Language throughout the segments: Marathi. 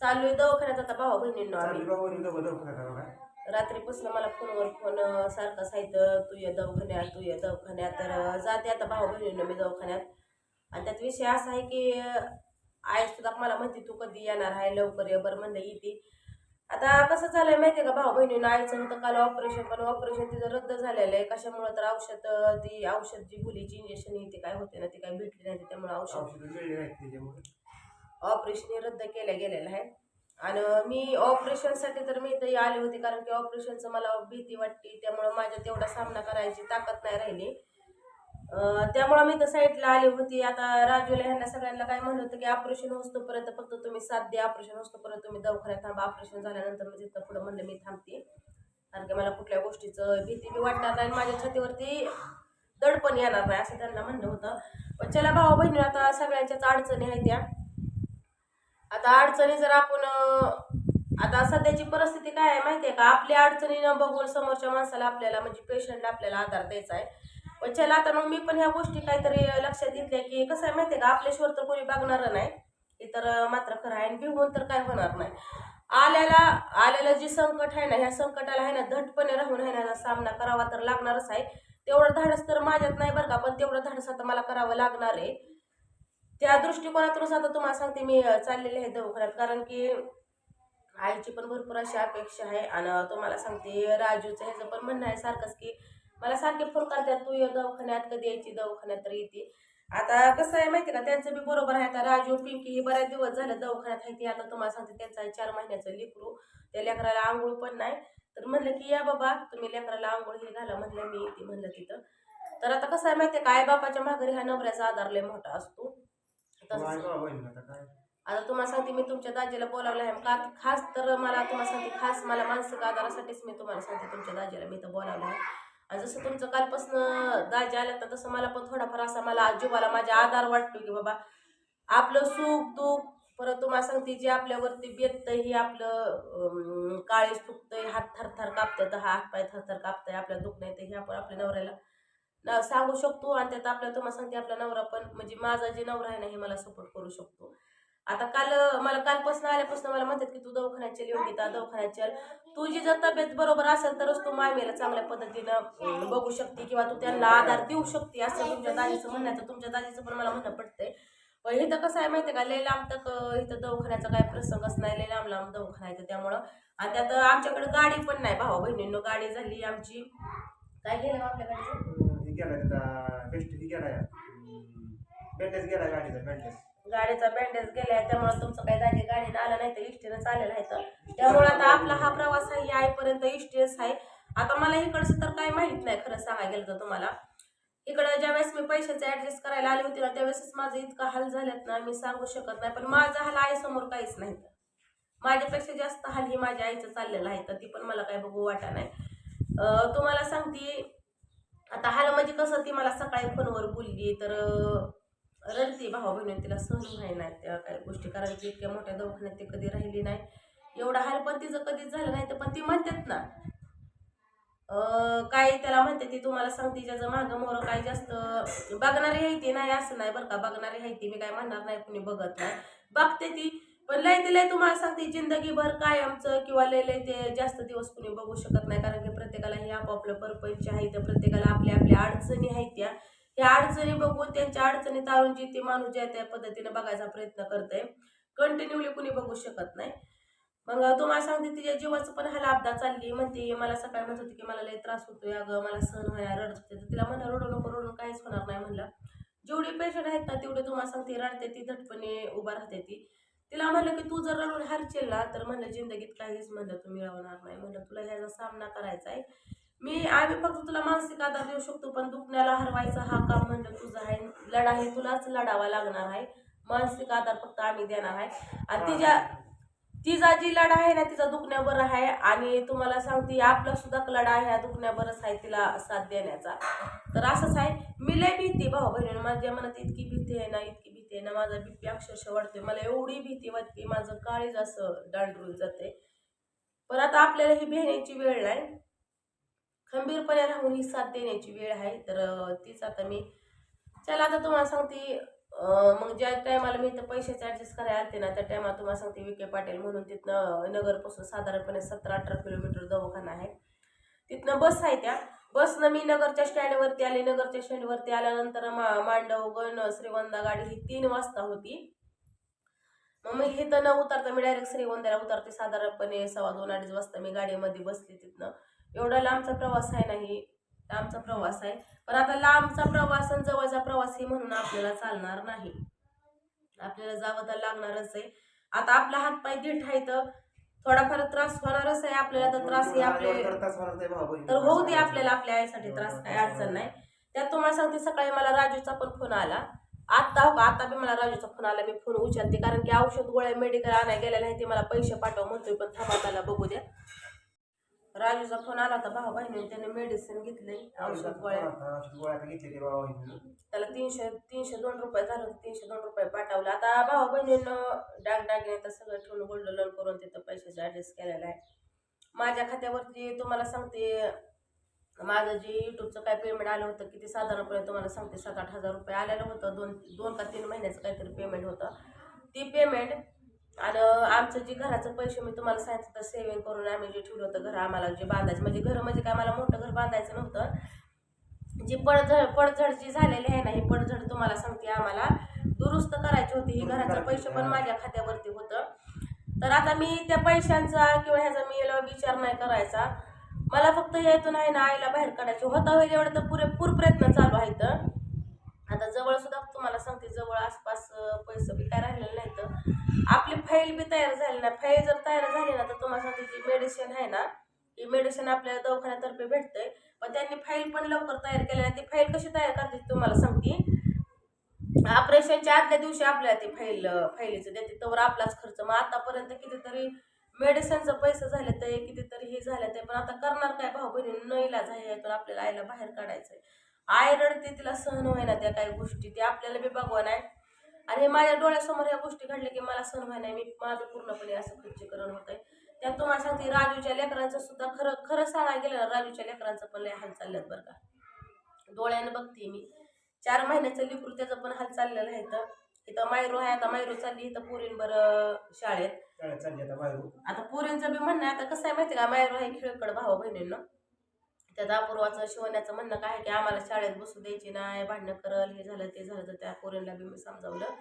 चालू आहे दवाखान्यात आता भावा बहिणींनो आम्ही? रात्रीपासून मला फोनवर फोन सारखा सांगितलं तू ये दवाखान्यात तू ये दवाखान्यात. तर जाते आता भाऊ बहिणींनो मी दवाखान्यात. आणि त्यात विषय असा आहे की आई सुद्धा मला म्हणते तू कधी येणार आहे? लवकर ये बरं म्हणलं येते आता कसं झालंय माहितीये का भाऊ बहिणीनं? आईचं होतं काल ऑपरेशन पण ऑपरेशन तिचं रद्द झालेलं आहे. कशामुळे तर औषध ती औषध जी गुलीची इंजेक्शन ते काय होते ना ती काय भेटली नाही त्यामुळे औषध औषधं वेगळी आहेत त्याच्यामुळे ऑपरेशन रद्द केलं गेलेलं आहे. आणि मी ऑपरेशनसाठी तर मी इथं आले होते कारण की ऑपरेशनचं मला भीती वाटते त्यामुळं माझ्या तेवढा सामना करायची ताकद नाही राहिली. त्यामुळं मी तर साईडला आली होती. आता राजूला ह्यांना सगळ्यांना काय म्हणलं होतं की ऑपरेशन होतोपर्यंत फक्त तुम्ही साथ द्या ऑपरेशन होतोपर्यंत तुम्ही दवाखान्यात थांबा. ऑपरेशन झाल्यानंतर मी तिथं पुढं म्हणलं मी थांबते. कारण की मला कुठल्या गोष्टीचं भीती बी वाटणार नाही आणि माझ्या छातीवरती दडपण येणार नाही असं त्यांना म्हणणं होतं. पण चला भाऊ बहिणी आता सगळ्यांच्याच अडचणी आहेत त्या. आता अडचणी जर आपण आता सध्याची परिस्थिती काय आहे माहिती आहे का? आपल्या अडचणी न बघून समोरच्या माणसाला आपल्याला म्हणजे पेशंटला आपल्याला आधार द्यायचा आहे. पण चला आता मग मी पण ह्या गोष्टी काहीतरी लक्षात घेतल्या की कसं आहे माहिती आहे का आपल्याशिवाय तर कोणी बघणारं नाही. हे तर मात्र खरं आहे आणि भिवून तर काय होणार नाही. आल्याला आल्याला जे संकट आहे ना ह्या संकटाला आहे ना धटपणे राहून आहे ना सामना करावा तर लागणारच आहे. तेवढं धाडस तर माझ्यात नाही बरं का? पण तेवढं धाडस आता मला करावं लागणार आहे. त्या दृष्टिकोनातूनच आता तुम्हाला सांगते मी चाललेले आहे दवाखान्यात. कारण की आईची पण भरपूर अशी अपेक्षा आहे. आणि तुम्हाला सांगते राजूचं ह्याचं पण म्हणणं आहे सारखंच की मला सारखे फोन करतात तू ये दवाखान्यात कधी यायची दवाखान्यात तर येते. आता कसं आहे माहिती का त्यांचं बी बरोबर आहे. आता राजू पिंकी हे बऱ्याच दिवस झालं दवाखान्यात आहे ती. आता तुम्हाला सांगते त्यांचा चार महिन्याचं लेकरू. त्या लेकराला आंघोळ पण नाही. तर म्हणलं की या बाबा तुम्ही लेकराला आंघोळ हे घाला म्हणलं मी येते म्हणलं तिथं. तर आता कसं आहे माहिती आहे का आई बापाच्या माघारी हा नवऱ्याचा आधार लय मोठा असतो. तसंच आता तुम्हाला सांगते मी तुमच्या दाजीला बोलावलं आहे. का खास तर मला तुम्हाला सांगते खास मला मानसिक आधारासाठीच मी तुम्हाला सांगते तुमच्या दाजीला मी तर बोलावलं आहे. आणि जसं तुमचं कालपासून दाजी आल्या तर तसं मला पण थोडाफार असा मला जीवाला माझा आधार वाटतो की बाबा आपलं सुख दुःख परत तुम्हाला सांगते जे आपल्यावरती बेततं हे आपलं काळीच फुकतंय हात थरथर कापतं हा हात पाय थरथर कापतंय आपल्या दुःख नाही तर हे आपण आपल्या नवऱ्याला सांगू शकतो आणि त्यात आपल्या तुम्हाला सांगते आपला नवरा पण म्हणजे माझा जे नवरा आहे ना हे मला सपोर्ट करू शकतो. आता काल मला कालपासून आल्यापासून मला म्हणतात की तू दवाखान्यात चल योगिता दवाखान्यात चल. तुझी जर तब्येत बरोबर असेल तरच तू मायमेला चांगल्या पद्धतीनं बघू शकते किंवा तू त्यांना आधार देऊ शकते असं तुमच्या दाजीचं म्हणणं आहे. तर तुमच्या दाजीचं पण मला म्हणणं पडतंय. पण इथं कसं आहे माहिती का लय लांब तक इथं दवाखान्याचा काय प्रसंगच नाही. लय लांब लांब दवाखाना इथं त्यामुळं. आणि त्यात आमच्याकडे गाडी पण नाही भावा बहिणींनो. गाडी झाली आमची. काय गेलं आपल्याकडे? गेला त्याचा बेस्ट हे गेला बँडेज गेला गाडीचा बँडेज गाडीचा बँडेज गेलाय त्यामुळे तुमचं काही दाजी गाडीने आलं नाही तर इष्टीनं चालेलं आहे तर. त्यामुळे आता आपला हा प्रवास आहे आईपर्यंत इष्टीच आहे. आता मला इकडचं तर काही माहीत नाही खरं सांगायला गेलं तर तुम्हाला. इकडं ज्यावेळेस मी पैशाचे ऍडजस्ट करायला आले होते ना त्यावेळेसच माझं इतका हाल झालेत ना मी सांगू शकत नाही. पण माझा हाल आईसमोर काहीच नाही. माझ्यापेक्षा जास्त हाल ही माझ्या आईचं चाललेलं आहे तर ती पण मला काय बघू वाटा नाही. तुम्हाला सांगते आता हाल म्हणजे कसं ती मला सकाळी फोनवर बोलली तर रडते भावा बहिणी तिला सहन व्हाय नाही त्या काही गोष्टी कारण की इतक्या मोठ्या दवाखान्यात ते कधी राहिली नाही. एवढा हाल पण तिचं कधीच झालं नाही तर पण ती म्हणतात ना काय त्याला म्हणते ती तुम्हाला सांगते ज्याचं मागं मोर काय जास्त बघणारी आहे ती नाही असं नाही बरं का बघणारी आहे ती मी काय म्हणणार नाही कुणी बघत नाही. बघते ती पण लय ते लय तुम्हाला सांगते जिंदगीभर कायमचं किंवा लय लय ते जास्त दिवस कुणी बघू शकत नाही. कारण की प्रत्येकाला हे आपापलं परपंच आहे तर प्रत्येकाला आपल्या आपल्या अडचणी आहेत त्या. ह्या अडचणी बघून त्यांच्या अडचणी तारून जी ते माणूस ज्या त्या पद्धतीने बघायचा प्रयत्न करते कंटिन्यूली कुणी बघू शकत नाही. मग तुम्हाला सांगते तिच्या जीवाचं पण ह्याला अपघात चालली. म्हणते मला सकाळी म्हणत होती की मला लय त्रास होतोय अगं मला सहन व्हायला रडत होते. तर तिला म्हणा रडू नको रडून काहीच होणार नाही. म्हणलं जेवढी पेशंट आहेत ना तेवढे तुम्हाला सांगते रडते ती धटपणे उभा राहते ती. तिला म्हणलं की तू जर रडून हारशील ना तर म्हणलं जिंदगीत काहीच म्हणलं तू मिळवणार नाही. म्हणलं तुला ह्याचा सामना करायचा आहे मी आम्ही फक्त तुला मानसिक आधार देऊ शकतो पण दुखण्याला हरवायचा हा काम म्हणलं तुझा आहे. लढा हे तुलाच लढावा लागणार आहे. मानसिक आधार फक्त आम्ही देणार आहे. आणि तिच्या तिचा जी लढा आहे ना तिचा दुखण्यावर आहे. आणि तुम्हाला सांगते आपला सुद्धा लढा आहे हा दुखण्यावरच आहे तिला साथ देण्याचा. तर असंच आहे. मी लय भीती भाऊ बहिणी माझ्या मनात इतकी भीती आहे ना इतकी भीती ना माझा बीपी अक्षरशः वाढतोय. मला एवढी भीती वाटते माझं काळीज असं दांडरून जाते. पण आता आपल्याला ही भेण्याची वेळ नाही. खंबीरपणे राहून ही साथ देण्याची वेळ आहे. तर तीच आता मी चला आता तुम्हाला सांगते मग ज्या टायमाला मी इथं पैशाचे ऍडजस्ट करायला आलते ना त्या टायमाला तुम्हाला सांगते विखे पाटील म्हणून तिथनं नगरपासून साधारणपणे सतरा अठरा किलोमीटर दवाखाना आहे. तिथनं बस आहे त्या. बसनं मी नगरच्या स्टँडवरती आले. नगरच्या स्टँडवरती आल्यानंतर मा मांडव गण श्रीगोंदा गाडी ही तीन वाजता होती. मग मी इथं न उतरता मी डायरेक्ट श्रीगोंद्याला उतरते साधारणपणे सव्वा दोन अडीच वाजता मी गाडीमध्ये बसली तिथनं. एवढा लांबचा प्रवास आहे नाही लांबचा प्रवास आहे. पण आता लांबचा प्रवास आणि जवळचा प्रवास हे म्हणून आपल्याला चालणार नाही. आपल्याला जावं तर लागणारच आहे. आता आपला हातपाय दीठ आहे तर थोडाफार त्रास होणारच आहे आपल्याला तर त्रास हे आपले. तर होऊ दे आपल्याला आपल्या आईसाठी त्रास काही अडचण नाही. त्यात तुम्हाला सांगते सकाळी मला राजूचा पण फोन आला. आता हो का आता बी मला राजूचा फोन आला मी फोन उचलते कारण की औषध गोळ्या मेडिकल आणायला गेलेला आहे ते मला पैसे पाठव म्हणतोय पण थांबा त्याला बघू द्या. राजूचा फोन आला होता भाऊ बहिणी त्याने मेडिसिन घेतले औषध गोळ्या. त्याला तीनशे तीनशे दोन रुपये झालं होतं तीनशे दोन रुपये पाठवलं. आता भाऊ बहिणीनं डाग डागिने तर सगळं ठेवून गोल्ड लोन करून तिथं पैशाचा ॲडजस्ट केलेला आहे. माझ्या खात्यावरती तुम्हाला सांगते माझं जे युट्यूबचं काय पेमेंट आलं होतं किती साधारणपणे तुम्हाला सांगते सात आठ हजार रुपये आलेलं होतं. दोन दोन का तीन महिन्याचं काहीतरी पेमेंट होतं. ती पेमेंट आणि आमचं जे घराचं पैसे मी तुम्हाला सांगितलं होतं सेव्हिंग करून आम्ही जे ठेवलं होतं घर आम्हाला जे बांधायचं म्हणजे घर म्हणजे काय मला मोठं घर बांधायचं नव्हतं. जी पडझड पडझड जी झालेली आहे ना ही पडझड तुम्हाला सांगते आम्हाला दुरुस्त करायची होती. ही घराचं पैसे पण माझ्या खात्यावरती होतं. तर आता मी त्या पैशांचा किंवा ह्याचा मी याला विचार नाही करायचा. मला फक्त यातून आहे ना आईला बाहेर काढायचे होता होईल एवढं तर पुरेपूर प्रयत्न चालू आहेत आता जवळ सुद्धा तुम्हाला सांगते जवळ आसपास पैसे बी काय राहिलेले नाही तर आपली फाईल बी तयार झाली ना फाईल जर तयार झाली ना तर तुम्हाला जी मेडिसिन आहे ना ही मेडिसिन आपल्याला दवाखान्यातर्फे भेटतंय. पण त्यांनी फाईल पण लवकर तयार केली नाही ती फाईल कशी तयार करते तुम्हाला सांगते. ऑपरेशनच्या आदल्या दिवशी आपल्याला ती फाईल फाईलीचं देते. तर आपलाच खर्च. मग आतापर्यंत कितीतरी मेडिसिनचं पैसे झाले ते कितीतरी हे झाले ते. पण आता करणार काय? भाऊ बहिणी न इलाज आहे यातून आपल्याला आईला बाहेर काढायचं आहे आई रडते तिला सहन होईना त्या काही गोष्टी. ते आपल्याला बी बघवा नाही आणि माझ्या डोळ्यासमोर ह्या गोष्टी घडल्या की मला व्हाय नाही. मी माझं पूर्णपणे असं खच्चीकरण होतंय. त्यात तुम्हाला सांगते राजूच्या लेकरांचं सुद्धा खरं खरं सांगायला गेलं राजूच्या लेकरांचं पण लय हाल चालल्यात बरं का. डोळ्यानं बघते मी. चार महिन्याचं लिकूर त्याचं पण हाल चाललेलं आहे तर इथं मायरू आहे आता मायरू चालली इथं पुरींबर शाळेत. शाळेत चालली आता पुरींचं बी म्हणणं आहे आता कसं आहे माहिती का? मायरू आहे खेळकड भाऊ बहिणींना त्या दापूर्वाचं शिवण्याचं म्हणणं काय आहे की आम्हाला शाळेत बसू द्यायची नाही भांडणं करल हे झालं ते झालं तर त्या पोरींना बी मी समजावलं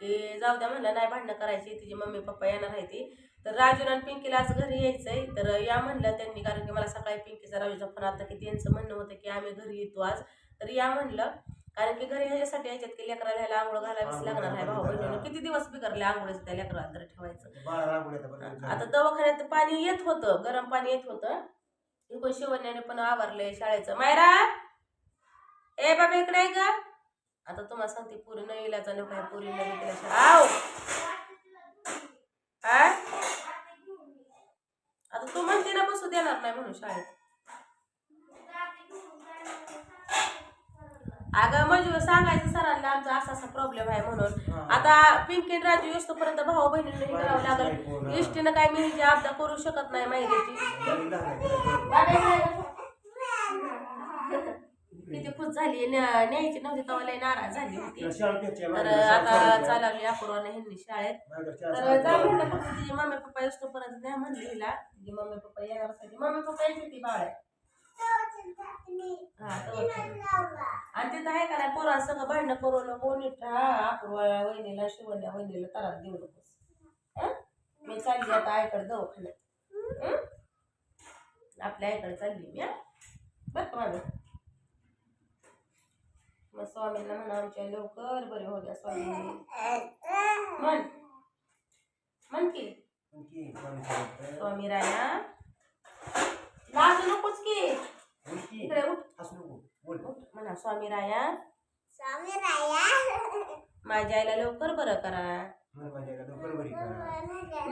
की जाऊ द्या म्हणलं नाही भांडणं करायची तिची मम्मी पप्पा येणार आहे ती. तर राजून आणि पिंकीला आज घरी यायचंय. तर या म्हणलं त्यांनी कारण की मला सकाळी पिंकीचा राजूचा फोन आता की त्यांचं म्हणणं होतं की आम्ही घरी येतो आज. तर या म्हणलं कारण की घरी ह्याच्यासाठी यायच्यात की लेकराला ह्याला आंघोळ घालावीच लागणार आहे भाऊ. बहिणीनं किती दिवस बिगरले आंघोळीचं त्या लेकराला तर ठेवायचं? आता दवाखान्यात पाणी येत होतं गरम पाणी येत होतं. इकडे शिवण्याने पण आवरलंय शाळेचं. मायरा! ए बाबा इकडे ग. आता तुम्हाला सांगते पुरी न इलाचा नको आहे पुरी न तिला आव! आता तू म्हणते ना बसू देणार नाही म्हणून शाळेत. अगं म्हणजे सांगायचं सरांना आमचा प्रॉब्लेम आहे म्हणून. आता पिंकी राजू येस्तोपर्यंत भाऊ बहिणींना हे करावं लागल. इष्टीनं काय मी हिची आपदा करू शकत नाही माहितीची किती खुश झाली न्या- न्यायची नव्हती तेव्हा लय नाराज झाली होती. तर आता चालवली अपूर्वाने ह्यांनी शाळेत. तर जा म्हणलं फक्त तिची मम्मी पप्पा येस्तोपर्यंत न्या म्हणली हिला. तिची मम्मी पप्पा येणार साठी मम्मी पप्पा यायची ती बाळ. आणि तिथं आहे का नाही पोरा सगळं भांडणं करू नको नीट राहा. अपूर्वा वहिनीला शिवण्या वहिनीला त्रास देऊ नकोस. हं? मी चालली आता आईकडे दवाखान्यात? आपल्या आईकडे चालली मी हं? बरं का माझं मग स्वामींना म्हणा आमच्या लवकर बरे हो द्या स्वामी म्हण. म्हण की. स्वामी राया. लाजू नकोच की. इकडे उठ. उठ म्हणा स्वामी राया माझ्या आईला लवकर बरं करा.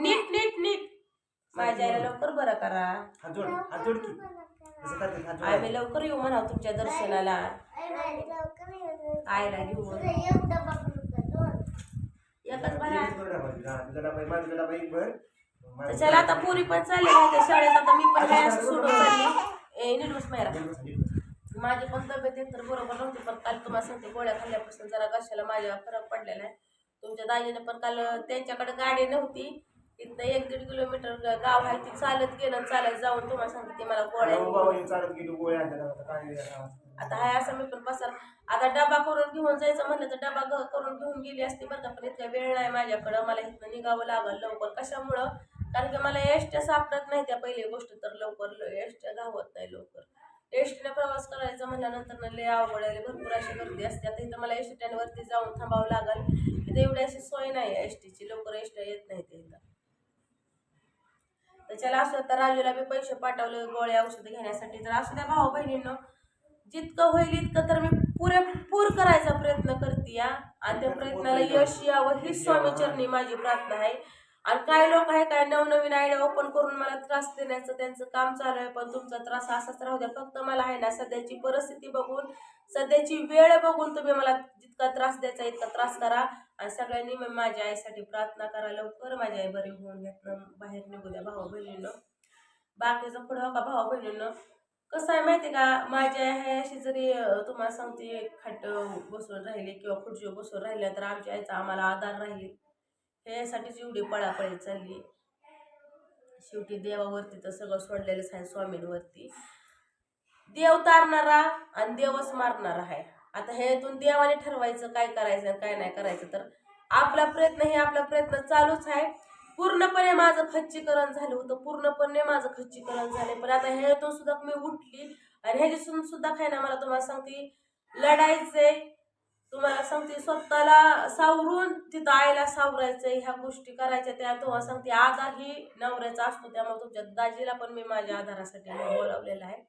नीट नीट नीट. माझ्या आईला लवकर बरं करा. आम्ही लवकर येऊ म्हणा तुमच्या दर्शनाला. आईला घेऊन. एकच भरा. तर चला आता पुरी पण चालली आहे त्या शाळेत आता मी पण काय असं सोडून चालली. बस मायरा. माझी पण तब्येत एकतर बरोबर नव्हती पण काल तुम्हाला सांगते गोळ्या खाल्ल्यापासून जरा घशाला माझ्या फरक पडलेला आहे. तुमच्या दाजीने पण काल त्यांच्याकडे गाडी नव्हती. इथनं एक दीड किलोमीटर गाव आहे ती चालत गेलं चालत जाऊन तुम्हाला सांगते मला गोळ्या आता हाय असं मी पण पसार आता डबा करून घेऊन जायचं म्हणलं तर डबा करून घेऊन गेली असती बरं का पण इतका वेळ नाही माझ्याकडं. मला इथनं निघावं लागल लवकर. कशामुळं? कारण की मला एसट्या सापडत नाही त्या पहिली गोष्ट तर लवकर एसट्या गावत नाही लवकर. एसटीने प्रवास करायचा म्हणल्यानंतर ना लय अवघड आहे भरपूर अशी गर्दी असते. आता इथं मला एस वरती जाऊन थांबावं लागल. इथे एवढी अशी सोय नाही एस टीची लवकर एसट्या येत नाही ते इथं त्याच्याला असं तर राजूला बी पैसे पाठवले गोळ्या औषधं घेण्यासाठी. तर असू द्या भाऊ बहिणींनो जितकं होईल इतकं तर मी पुरेपूर करायचा प्रयत्न करते या आणि त्या प्रयत्नाला यश यावं हीच स्वामी चरणी माझी प्रार्थना आहे. आणि काय लोक आहे काय नवनवीन आयडिया ओपन करून मला त्रास देण्याचं त्यांचं काम चालू आहे पण तुमचा त्रास असाच राहू द्या. फक्त मला आहे ना सध्याची परिस्थिती बघून सध्याची वेळ बघून तुम्ही मला जितका त्रास द्यायचा इतका त्रास करा. आणि सगळ्यांनी मग माझ्या आईसाठी प्रार्थना करा लवकर माझी आई बरी होऊन घेतलं बाहेर निघू द्या भाऊ बहिणीनं. बाकीचं पुढं हो का भाऊ बहिणीनं? कसं आहे माहिती का? माझी आई आहे अशी जरी तुम्हाला सांगते खाट बसून राहिली किंवा खुर्चीवर बसून राहिल्या तर आमच्या आईचा आम्हाला आधार राहील. ह्यासाठीच एवढी पळापळी चालली. शेवटी देवावरती तर सगळं सोडलेलंच आहे स्वामींवरती. देव तारणारा आणि देवच मारणारा आहे. आता ह्यातून देवाने ठरवायचं काय करायचं काय नाही करायचं तर आपला प्रयत्न हे आपला प्रयत्न चालूच आहे. पूर्णपणे माझं खच्चीकरण झालं होतं. पूर्णपणे माझं खच्चीकरण झाले पण आता ह्यातून सुद्धा मी उठली आणि ह्याच्यातून सुद्धा काय ना मला तुम्हाला सांगते लढायचंय तुम्हाला सांगते स्वतःला सावरून तिथं आईला सावरायचं ह्या गोष्टी करायच्या त्या तुम्हाला सांगते आधार ही नवऱ्याचा असतो त्यामुळे तुमच्या दाजीला पण मी माझ्या आधारासाठी बोलावलेला आहे.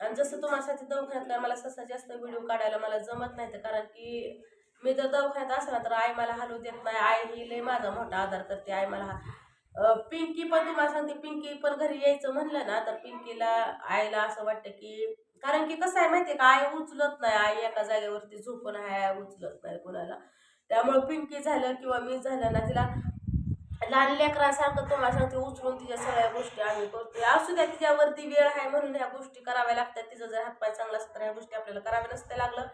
आणि जसं तुम्हाला सांगते दवाखान्यात काय मला ससा जास्त व्हिडिओ काढायला मला जमत नाही तर कारण की मी जर दवाखान्यात असला तर आई मला हलवू देत नाही. आई ही लय माझा मोठा आधार करते आई मला हा- पिंकी पण तुम्हाला सांगते पिंकी पण घरी यायचं म्हणलं ना तर पिंकीला आईला असं वाटतं की कारण की कसं आहे माहितीये का आई उचलत नाही आई एका जागेवरती झोपून आहे आई उचलत नाही कोणाला. त्यामुळे पिंकी झालं किंवा मी झालं ना तिला लहान लेकरासारखं तुम्हाला सांगते उचलून तिच्या सगळ्या गोष्टी आम्ही करतो असू द्या तिच्यावरती वेळ आहे म्हणून ह्या गोष्टी कराव्या लागतात. तिचं जर हातपाय चांगला असतं तर ह्या गोष्टी आपल्याला कराव्या नसत्या लागलं.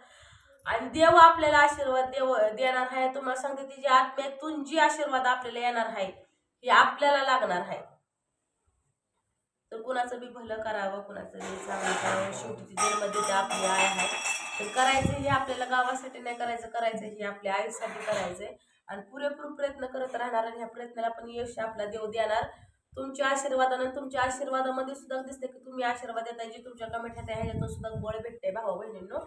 आणि देव आपल्याला आशीर्वाद देव देणार आहे. तुम्हाला सांगते तिच्या आत्म्यातून जी आशीर्वाद आपल्याला येणार आहे हे आपल्याला लागणार आहे. कुणाचं बी भलं करावं कुणाचं बी चांगलं करावं शेवटी ती जन्म देते आपली आई आहे तर करायचं हे आपल्याला गावासाठी नाही करायचं करायचं हे आपल्या आईसाठी करायचंय. आणि पुरेपूर प्रयत्न करत राहणार आणि ह्या प्रयत्नाला पण यश आपला देव देणार. तुमच्या आशीर्वादानं तुमच्या आशीर्वादामध्ये सुद्धा दिसते की तुम्ही आशीर्वाद देताय जी तुमच्या कमेंट आहे ह्याच्यातून सुद्धा बळ भेटते भाऊ बहिणींनो.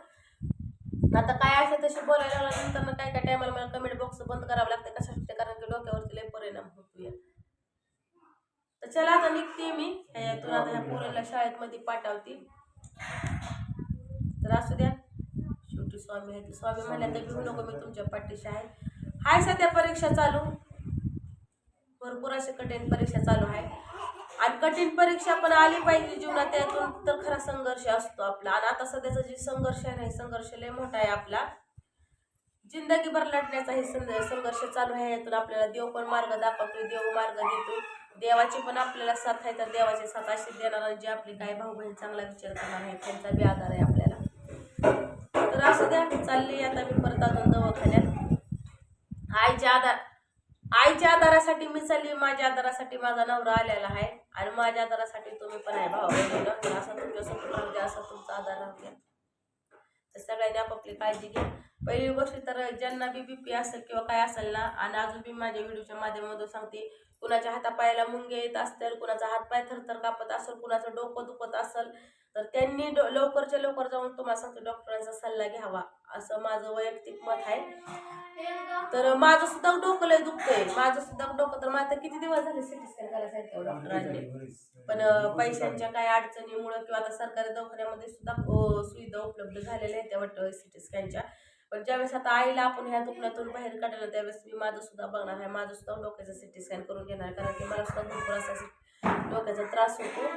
आता काय असेल तसे बोलायला लागल्यानंतर ना काय काय टायमाला मला कमेंट बॉक्स बंद करावं लागतं कशासाठी कारण की डोक्यावरती लय परिणाम होतोय. तर चला आता निघते मी. ह्यातून आता ह्या पोरीला शाळेत मध्ये पाठवते. तर असू द्या. शेवटी स्वामी आहे स्वामी म्हणल्या तर घेऊ नको मी तुमच्या पाठीशी आहे. हाय सध्या परीक्षा चालू. भरपूर अशा कठीण परीक्षा चालू आहे. आणि कठीण परीक्षा पण आली पाहिजे जीवनात त्यातून तर खरा संघर्ष असतो आपला. आणि आता सध्याचा जे संघर्ष आहे ना हे संघर्ष लय मोठा आहे आपला. जिंदगीभर लढण्याचा हे संघ- संघर्ष चालू आहे. यातून आपल्याला देव पण मार्ग दाखवतोय. देव मार्ग देतोय देवाची पण आपल्याला साथ आहे तर देवाची साथ अशी देणार जे आपली काय भाऊ बहीण चांगला विचार करणार आहे त्यांचा बी आधार आहे आपल्याला. तर असू द्या चालली आता मी परत अजून दवाखान्यात. आईच्या आधार आईच्या आधारासाठी मी चालली माझ्या आधारासाठी माझा नवरा आलेला आहे आणि माझ्या आधारासाठी तुम्ही पण आहे भाऊ बहिणी असं तुमच्यासोबत राहू द्या असं तुमचा आधार राहू द्या. तर सगळ्यांनी आपापली काळजी घ्या. पहिली गोष्ट तर ज्यांना बी बी पी असेल किंवा काय असेल ना आणि अजून बी माझ्या व्हिडिओच्या माध्यमातून सांगते कुणाच्या हातापायाला मुंगे येत असतील कुणाचा हातपाय थरथर कापत असेल कुणाचं डोकं दुखत असेल तर त्यांनी लवकरच्या लवकर जाऊन तुम्हाला सांगते डॉक्टरांचा सल्ला घ्यावा. असं माझं वैयक्तिक मत आहे. तर माझं सुद्धा डोकं लय दुखतंय. माझं सुद्धा डोकं तर माझं किती दिवस झाले सिटी स्कॅन करायला सांगितलं डॉक्टरांनी? पण पैशांच्या काही अडचणीमुळे किंवा आता सरकारी दवाखान्यामध्ये सुद्धा सुविधा उपलब्ध झालेल्या आहेत त्या वाटतं सिटी स्कॅनच्या पण ज्यावेळेस आता आईला आपण ह्या दुखण्यातून बाहेर काढलं त्यावेळेस मी माझं सुद्धा बघणार आहे. माझं सुद्धा डोक्याचं सिटी स्कॅन करून घेणार आहे. कारण की मला सुद्धा भरपूर असा सि- डोक्याचा त्रास होतो.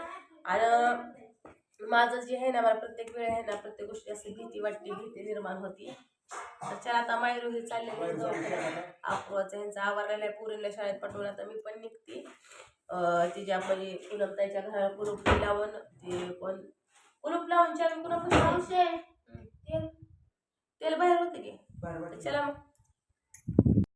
आणि माझं जे आहे ना मला प्रत्येक वेळ आहे ना प्रत्येक गोष्टी अशी भीती वाटते भीती निर्माण होती. तर चला आता मायरू हे चालले अप्रोच ह्यांचा आवरलेला आहे पुरीला शाळेत पाठवून आता मी पण निघते. अं, तिच्या म्हणजे पूनमताईच्या घराला कुलूप लावून ते कोण कुलूप लावून चावी पुन्हा तेल बाहेर होते की बाहेर. चला मग